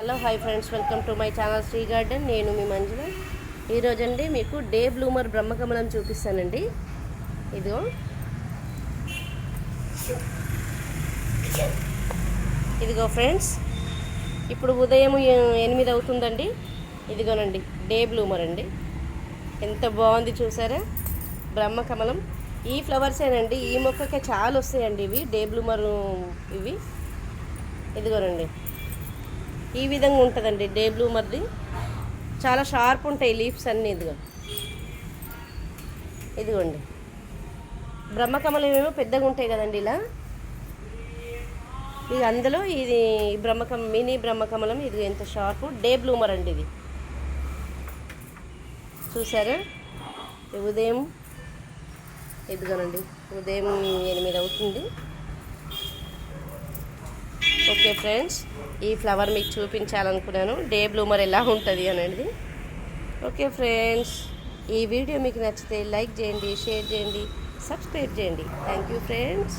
Hello hi friends. Welcome to my channel Sri garden. నేను మీ మంజుల. ఈరోజండి మీకు డే బ్లూమర్ బ్రహ్మకమలం చూపిస్తానండి. ఇదిగో. ఇదిగో ఫ్రెండ్స్. ఇప్పుడు ఉదయం ఎనిమిది అవుతుందండి. ఇదిగోనండి డే బ్లూమర్ అండి. ఎంత బాగుంది చూసారా? బ్రహ్మకమలం. ఈ ఫ్లవర్సేనండి ఈ మొక్కకే చాలా వస్తాయండి ఇవి. డే బ్లూమర్ ఇవి. ఇదిగోనండి. ఈ విధంగా ఉంటుందండి డే బ్లూమర్ది చాలా షార్ప్ ఉంటాయి లీవ్స్ అన్నీ ఇదిగో. ఇదిగోండి. బ్రహ్మకమలం ఏమో పెద్దగా ఉంటాయి కదండి ఇలా. ఇది అందులో ఇది బ్రహ్మకం మినీ బ్రహ్మకమలం ఇది ఎంత షార్ప్. డే బ్లూమర్ అండి ఇది. చూసారా? ఉదయం ఇదిగోనండి ఉదయం ఎనిమిది అవుతుంది. Okay friends. ఈ ఫ్లవర్ మీకు చూపించాలనుకున్నాను. డే బ్లూమర్ ఎలా ఉంటుంది అనేది. ఓకే ఫ్రెండ్స్ ఈ వీడియో మీకు నచ్చితే లైక్ చేయండి షేర్ చేయండి సబ్స్క్రైబ్ చేయండి. Thank you friends.